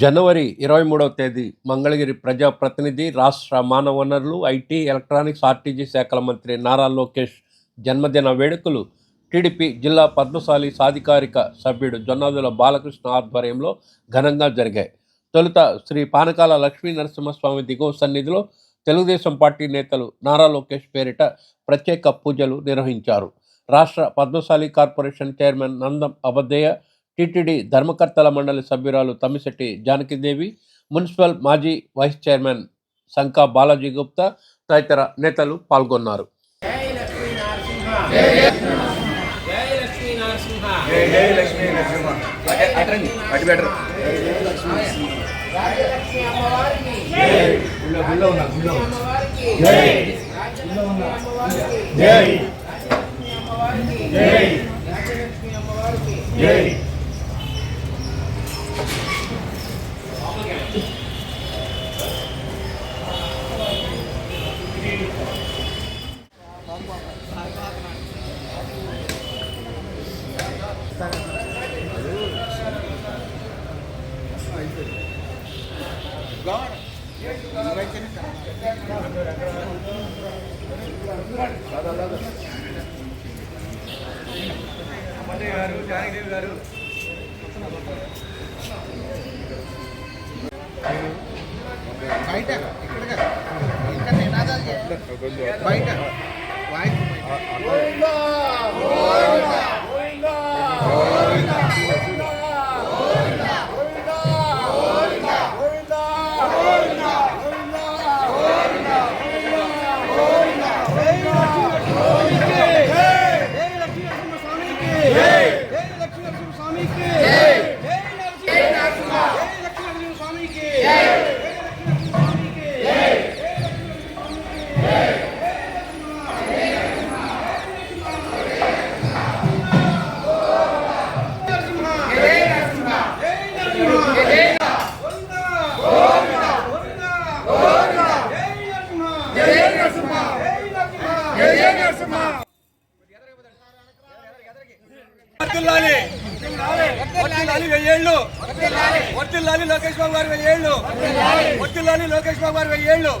జనవరి ఇరవై మూడవ తేదీ మంగళగిరి ప్రజాప్రతినిధి రాష్ట్ర మానవ వనరులు ఐటీ ఎలక్ట్రానిక్స్ ఆర్టీజీ శాఖల మంత్రి నారా లోకేష్ జన్మదిన వేడుకలు టీడీపీ జిల్లా పద్మశాలి సాధికారిక సభ్యుడు జొన్నాదుల బాలకృష్ణ ఆధ్వర్యంలో ఘనంగా జరిగాయి. తొలుత శ్రీ పానకాల లక్ష్మీ నరసింహస్వామి దిగువ సన్నిధిలో తెలుగుదేశం పార్టీ నేతలు నారా లోకేష్ పేరిట ప్రత్యేక పూజలు నిర్వహించారు. రాష్ట్ర Padmashali corporation chairman Nandam Abaddayya TTD ధర్మకర్తల మండలి సభ్యురాలు తమ్మిశెట్టి జానకిదేవి మున్సిపల్ మాజీ వైస్ చైర్మన్ శంకా బాలాజీ గుప్తా తదితర నేతలు పాల్గొన్నారు. జై లక్ష్మీ నరసింహ జై లక్ష్మీ నరసింహ జై జై లక్ష్మీ నరసింహ అటు- అటురండి అటు బెటర్ రాజలక్ష్మి అమ్మవారికి గుళ్ళో గుళ్ళో ఉన్నా గుళ్ళో అమ్మవారికి జై. రాజలక్ష్మి అమ్మవారికి జై రాజలక్ష్మి అమ్మవారికి జై రాజలక్ష్మి అమ్మవారికి జై గారు జానకిదేవి గారు. బయట ఇక్కడగా ఇక్కడ నినాదాలు చేయాలి బయట వాయిస్ వెయ్యేళ్ళు. వర్తిల్లాలి లోకేష్ బాబు గారు వెయ్యేళ్ళు. వర్తిల్లాలి లోకేష్ బాబు గారు వెయ్యేళ్ళు.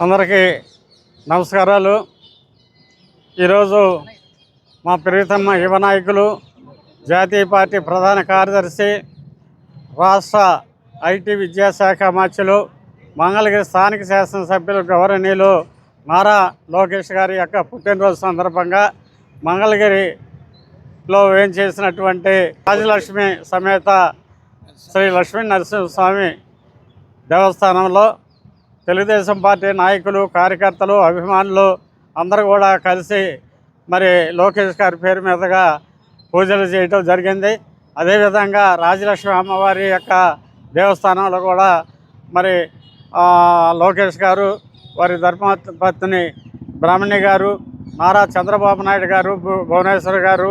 అందరికీ నమస్కారాలు. ఈరోజు మా ప్రియతమ యువ నాయకులు జాతీయ పార్టీ ప్రధాన కార్యదర్శి రాష్ట్ర ఐటీ విద్యాశాఖ మార్చులు మంగళగిరి స్థానిక శాసనసభ్యులు గౌరవనీయులు నారా లోకేష్ గారి యొక్క పుట్టినరోజు సందర్భంగా మంగళగిరిలో ఏం చేసినటువంటి రాజలక్ష్మి సమేత శ్రీ లక్ష్మీ నరసింహస్వామి దేవస్థానంలో తెలుగుదేశం పార్టీ నాయకులు కార్యకర్తలు అభిమానులు అందరూ కూడా కలిసి మరి లోకేష్ గారి పేరు మీదుగా పూజలు చేయటం జరిగింది. అదేవిధంగా రాజలక్ష్మి అమ్మవారి యొక్క దేవస్థానంలో కూడా మరి లోకేష్ గారు వారి ధర్మపత్ని బ్రాహ్మణి గారు నారా చంద్రబాబు నాయుడు గారు భు- భువనేశ్వర్ గారు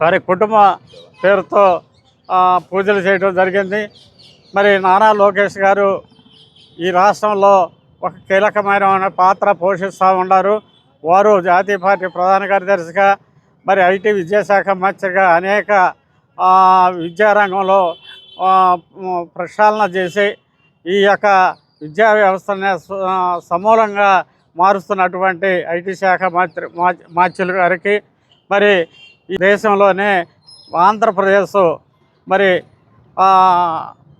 వారి కుటుంబ పేరుతో పూజలు చేయడం జరిగింది. మరి నారా లోకేష్ గారు ఈ రాష్ట్రంలో ఒక కీలకమైన పాత్ర పోషిస్తూ ఉన్నారు. వారు జాతీయ పార్టీ ప్రధాన కార్యదర్శిగా మరి ఐటీ విద్యాశాఖ మంత్రిగా అనేక విద్యారంగంలో ప్రక్షాళన చేసి ఈ యొక్క విద్యా వ్యవస్థని సమూలంగా మారుస్తున్నటువంటి ఐటీ శాఖ మంత్రి మా- గారికి మరి ఈ దేశంలోనే ఆంధ్రప్రదేశ్ మరి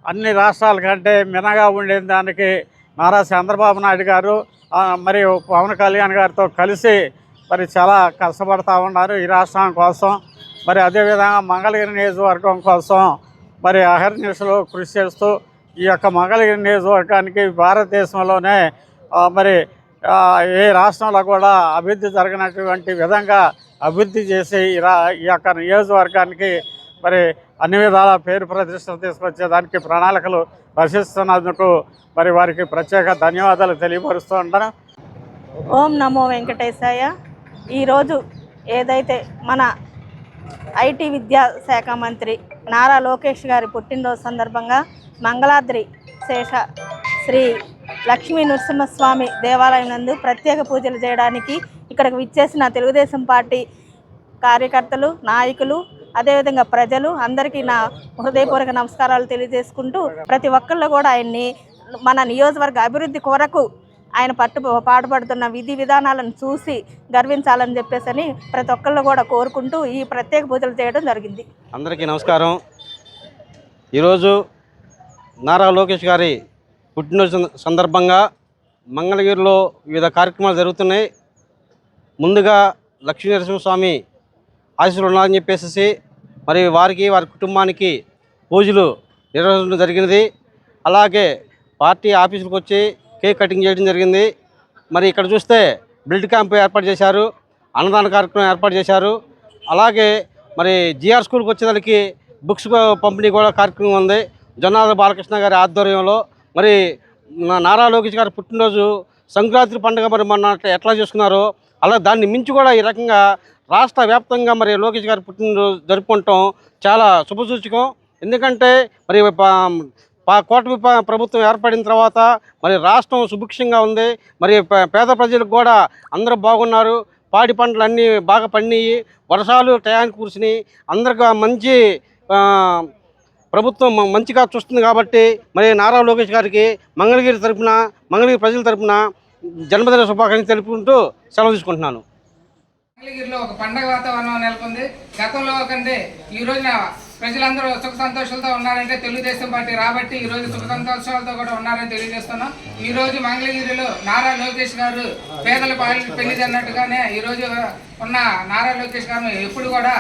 అన్ని రాష్ట్రాల కంటే మినగా ఉండే దానికి నారా చంద్రబాబు నాయుడు గారు మరియు పవన్ కళ్యాణ్ గారితో కలిసి మరి చాలా కష్టపడతా ఉన్నారు ఈ రాష్ట్రం కోసం. మరి అదేవిధంగా మంగళగిరి నియోజకవర్గం కోసం మరి అహర్నిశలు కృషి చేస్తూ ఈ యొక్క మంగళగిరి నియోజకవర్గానికి భారతదేశంలోనే మరి ఏ రాష్ట్రంలో కూడా అభివృద్ధి జరిగినటువంటి విధంగా అభివృద్ధి చేసి ఈ రా ఈ యొక్క నియోజకవర్గానికి మరి అన్ని విధాల పేరు ప్రతిష్టలు తీసుకొచ్చేదానికి ప్రణాళికలు రచిస్తున్నందుకు మరి వారికి ప్రత్యేక ధన్యవాదాలు తెలియపరుస్తూ ఉంటాను. ఓం నమో వెంకటేశాయ. ఈరోజు ఏదైతే మన ఐటీ విద్యా శాఖ మంత్రి నారా లోకేష్ గారి పుట్టినరోజు సందర్భంగా మంగళాద్రి శేష శ్రీ లక్ష్మీ నృసింహస్వామి దేవాలయం నందు ప్రత్యేక పూజలు చేయడానికి ఇక్కడికి విచ్చేసిన తెలుగుదేశం పార్టీ కార్యకర్తలు నాయకులు అదేవిధంగా ప్రజలు అందరికీ నా హృదయపూర్వక నమస్కారాలు తెలియజేసుకుంటూ ప్రతి ఒక్కళ్ళు కూడా ఆయన్ని మన నియోజకవర్గ అభివృద్ధి కొరకు ఆయన పట్టు పాటుపడుతున్న విధి విధానాలను చూసి గర్వించాలని చెప్పేసి ప్రతి ఒక్కళ్ళు కూడా కోరుకుంటూ ఈ ప్రత్యేక పూజలు చేయడం జరిగింది. అందరికీ నమస్కారం. ఈరోజు నారా లోకేష్ గారి పుట్టినరోజు సంద- సందర్భంగా మంగళగిరిలో వివిధ కార్యక్రమాలు జరుగుతున్నాయి. ముందుగా లక్ష్మీ నరసింహస్వామి ఆశీస్సులు ఉన్నారని చెప్పేసి మరి వారికి వారి కుటుంబానికి పూజలు నిర్వహించడం జరిగినది. అలాగే పార్టీ ఆఫీసులకు వచ్చి కేక్ కటింగ్ చేయడం జరిగింది. మరి ఇక్కడ చూస్తే బ్లడ్ క్యాంప్ ఏర్పాటు చేశారు అన్నదాన కార్యక్రమం ఏర్పాటు చేశారు. అలాగే మరి జిఆర్ స్కూల్కి వచ్చేదానికి బుక్స్ పంపిణీ కూడా కార్యక్రమం ఉంది. జొన్నాల బాలకృష్ణ గారి ఆధ్వర్యంలో. మరి నా- నారా లోకేష్ గారి పుట్టినరోజు సంక్రాంతి పండుగ మరి మొన్న ఎట్లా చేసుకున్నారో అలా దాన్ని మించి కూడా ఈ రకంగా రాష్ట్ర వ్యాప్తంగా మరి లోకేష్ గారి పుట్టినరోజు జరుపుకుంటాం. చాలా శుభసూచకం. ఎందుకంటే మరి ప- పా- కూటమి ప్రభుత్వం ఏర్పడిన తర్వాత మరి రాష్ట్రం సుభిక్షంగా ఉంది. మరి పేద ప్రజలకు కూడా అందరూ బాగున్నారు. పాడి పంటలు అన్నీ బాగా పండినాయి వర్షాలు టయానికి కురిసినాయి. అందరికీ మంచి ప్రభుత్వం మంచిగా చూస్తుంది కాబట్టి మరి నారా లోకేష్ గారికి మంగళగిరి తరపున మంగళగిరి ప్రజల తరపున జన్మదిన శుభాకాంక్షలు తెలుపుకుంటూ సెలవు తీసుకుంటున్నాను. మంగళగిరిలో ఒక పండగ వాతావరణం నెలకొంది. గతంలో కంటే ఈ రోజున ప్రజలందరూ సుఖ సంతోషాలతో ఉన్నారంటే తెలుగుదేశం పార్టీ రాబట్టి ఈ రోజు సుఖ సంతోషాలతో కూడా ఉన్నారని తెలియజేస్తున్నాం. ఈ రోజు మంగళగిరిలో నారా లోకేష్ గారు పేదల పాలి పెళ్ళి అన్నట్టుగానే ఈ రోజు ఉన్న నారా లోకేష్ గారు ఎప్పుడు కూడా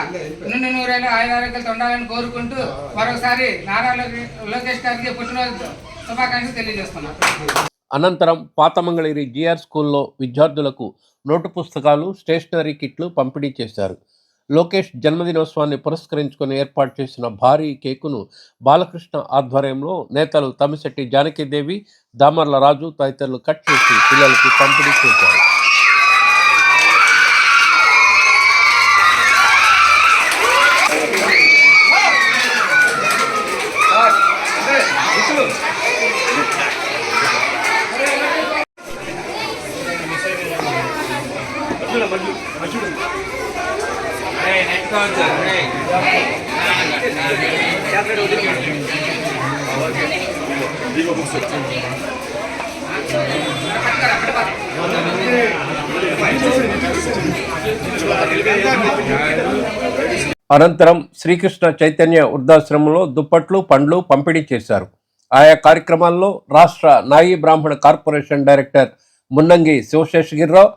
నిండు నూరేళ్ళు ఆయుర ఆరోగ్యాలతో ఉండాలని కోరుకుంటూ మరొకసారి నారా లోకేష్ గారికి పుట్టినరోజు శుభాకాంక్షలు తెలియజేస్తున్నాం. అనంతరం పాతమంగళగిరి జిఆర్ స్కూల్లో విద్యార్థులకు నోటు పుస్తకాలు స్టేషనరీ కిట్లు పంపిణీ చేశారు. లోకేష్ జన్మదినోత్సవాన్ని పురస్కరించుకొని ఏర్పాటు చేసిన భారీ కేకును బాలకృష్ణ ఆధ్వర్యంలో నేతలు తమిశెట్టి జానకీదేవి దామర్ల రాజు తదితరులు కట్ చేసి పిల్లలకు పంపిణీ చేశారు. అనంతరం శ్రీకృష్ణ చైతన్య వృద్ధాశ్రమంలో దుప్పట్లు పండ్లు పంపిణీ చేశారు. ఆయా కార్యక్రమాల్లో రాష్ట్ర నాయి బ్రాహ్మణ కార్పొరేషన్ డైరెక్టర్ మున్నంగి శివశేషగిరిరావు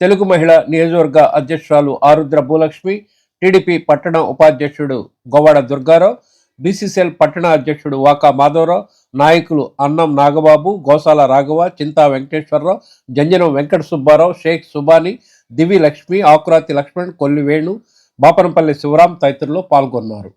తెలుగు మహిళ నియోజకవర్గ అధ్యక్షురాలు ఆరుద్ర భూలక్ష్మి టీడీపీ పట్టణ ఉపాధ్యక్షుడు గోవాడ దుర్గారావు బీసీసీఎల్ పట్టణ అధ్యక్షుడు వాకా మాధవరావు నాయకులు అన్నం నాగబాబు గోసాల రాఘవ చింతా వెంకటేశ్వరరావు జంజనం వెంకట సుబ్బారావు షేక్ సుబాని దివి లక్ష్మి ఆకురాతి లక్ష్మణ్ కొల్లివేణు బాపనపల్లి శివరాం తదితరులు పాల్గొన్నారు.